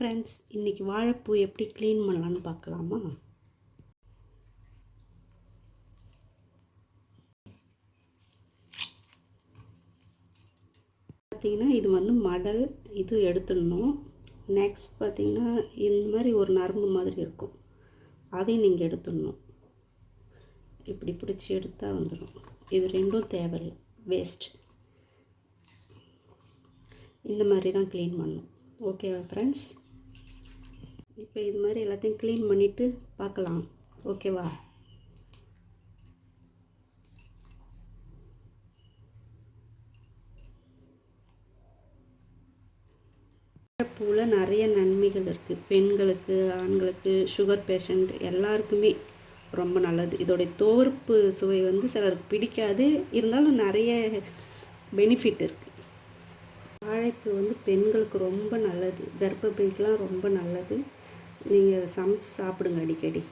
Friends இன்றைக்கி வாழைப்பூ எப்படி க்ளீன் பண்ணலான்னு பார்க்கலாமா? பார்த்திங்கன்னா இது வந்து மடல் இது எடுத்துடணும். நெக்ஸ்ட் பார்த்திங்கன்னா இந்த மாதிரி ஒரு நரம்பு மாதிரி இருக்கும். அதையும் நீங்கள் எடுத்துடணும். இப்படி பிடிச்சி எடுத்தால் வந்துடும். இது ரெண்டும் தேவையில்லை. வேஸ்ட் இந்த மாதிரி தான் க்ளீன் பண்ணணும். ஓகேவா ஃப்ரெண்ட்ஸ் இப்போ இது மாதிரி எல்லாத்தையும் க்ளீன் பண்ணிவிட்டு பார்க்கலாம். ஓகேவா பூவில் நிறைய நன்மைகள் இருக்குது பெண்களுக்கு ஆண்களுக்கு சுகர் பேஷண்ட் எல்லாருக்குமே ரொம்ப நல்லது. இதோடைய தோர்ப்பு சுவை வந்து சிலருக்கு பிடிக்காது. இருந்தாலும் நிறைய பெனிஃபிட் இருக்குது வாழைப்பூ வந்து பெண்களுக்கு ரொம்ப நல்லது. கர்ப்பப்பைக்கெலாம் ரொம்ப நல்லது. நீங்கள் சமைச்சு சாப்பிடுங்க அடிக்கடி.